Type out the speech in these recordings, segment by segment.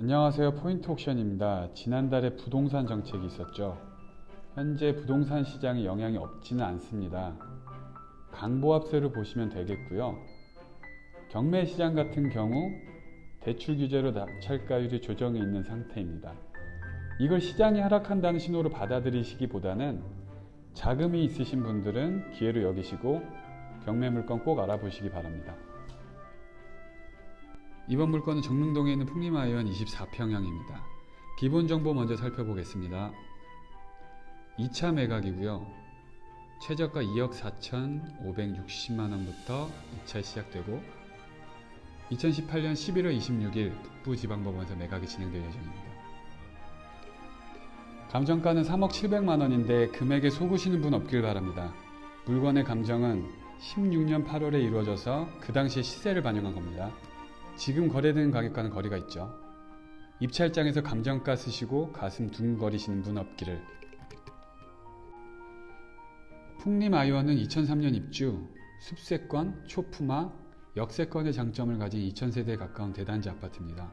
안녕하세요. 포인트 옥션입니다. 지난달에 부동산 정책이 있었죠. 현재 부동산 시장에 영향이 없지는 않습니다. 강보합세를 보시면 되겠고요. 경매 시장 같은 경우 대출 규제로 낙찰가율이 조정해 있는 상태입니다. 이걸 시장이 하락한다는 신호로 받아들이시기보다는 자금이 있으신 분들은 기회로 여기시고 경매 물건 꼭 알아보시기 바랍니다. 이번 물건은 정릉동에 있는 풍림아이원 24평형입니다. 기본 정보 먼저 살펴보겠습니다. 2차 매각이고요. 최저가 2억 4,560만 원부터 2차 시작되고 2018년 11월 26일 북부지방법원에서 매각이 진행될 예정입니다. 감정가는 3억 700만 원인데 금액에 속으시는 분 없길 바랍니다. 물건의 감정은 16년 8월에 이루어져서 그 당시의 시세를 반영한 겁니다. 지금 거래되는 가격과는 거리가 있죠. 입찰장에서 감정가 쓰시고 가슴 둥거리시는 분 없기를. 풍림 아이원은 2003년 입주, 숲세권, 초품화, 역세권의 장점을 가진 2000세대에 가까운 대단지 아파트입니다.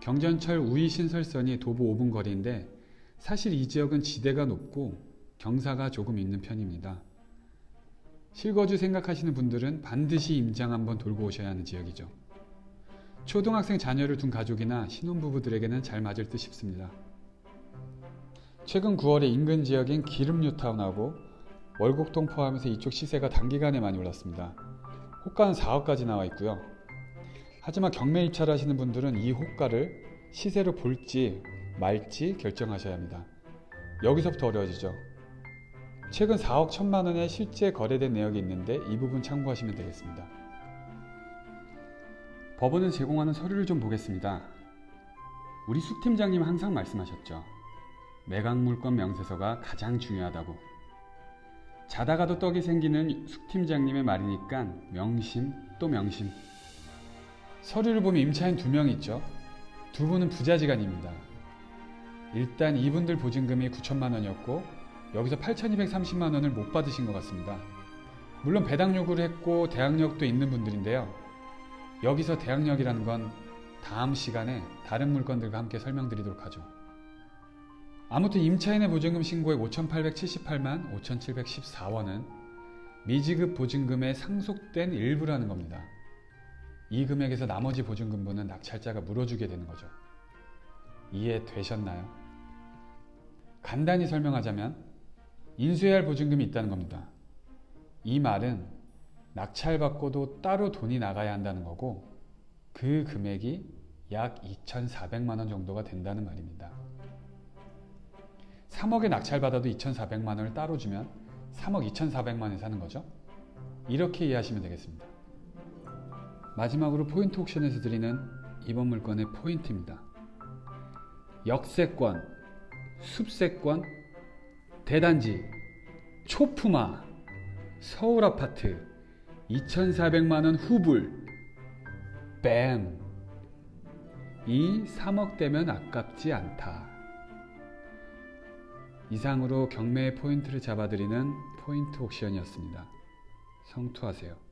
경전철 우이 신설선이 도보 5분 거리인데 사실 이 지역은 지대가 높고 경사가 조금 있는 편입니다. 실거주 생각하시는 분들은 반드시 임장 한번 돌고 오셔야 하는 지역이죠. 초등학생 자녀를 둔 가족이나 신혼부부들에게는 잘 맞을 듯 싶습니다. 최근 9월에 인근 지역인 기름뉴타운하고 월곡동 포함해서 이쪽 시세가 단기간에 많이 올랐습니다. 호가는 4억까지 나와 있고요. 하지만 경매 입찰 하시는 분들은 이 호가를 시세로 볼지 말지 결정하셔야 합니다. 여기서부터 어려워지죠. 최근 4억 1천만 원에 실제 거래된 내역이 있는데 이 부분 참고하시면 되겠습니다. 법원은 제공하는 서류를 좀 보겠습니다. 우리 수 팀장님 항상 말씀하셨죠. 매각 물건 명세서가 가장 중요하다고. 자다가도 떡이 생기는 숙 팀장님의 말이니까 명심 또 명심. 서류를 보면 임차인 두 명 있죠. 두 분은 부자지간입니다. 일단 이분들 보증금이 9천만 원이었고 여기서 8,230만 원을 못 받으신 것 같습니다. 물론 배당 요구를 했고 대항력도 있는 분들인데요. 여기서 대항력이라는 건 다음 시간에 다른 물건들과 함께 설명드리도록 하죠. 아무튼 임차인의 보증금 신고액 5,878만 5,714원은 미지급 보증금의 상속된 일부라는 겁니다. 이 금액에서 나머지 보증금분은 낙찰자가 물어주게 되는 거죠. 이해되셨나요? 간단히 설명하자면 인수해야 할 보증금이 있다는 겁니다. 이 말은 낙찰받고도 따로 돈이 나가야 한다는 거고 그 금액이 약 2,400만 원 정도가 된다는 말입니다. 3억에 낙찰받아도 2,400만 원을 따로 주면 3억 2,400만 원에 사는 거죠. 이렇게 이해하시면 되겠습니다. 마지막으로 포인트 옥션에서 드리는 이번 물건의 포인트입니다. 역세권, 숲세권, 대단지, 초품화, 서울 아파트, 2,400만원 후불, 뱀. 이 3억 되면 아깝지 않다. 이상으로 경매의 포인트를 잡아드리는 포인트 옥션이었습니다. 성투하세요.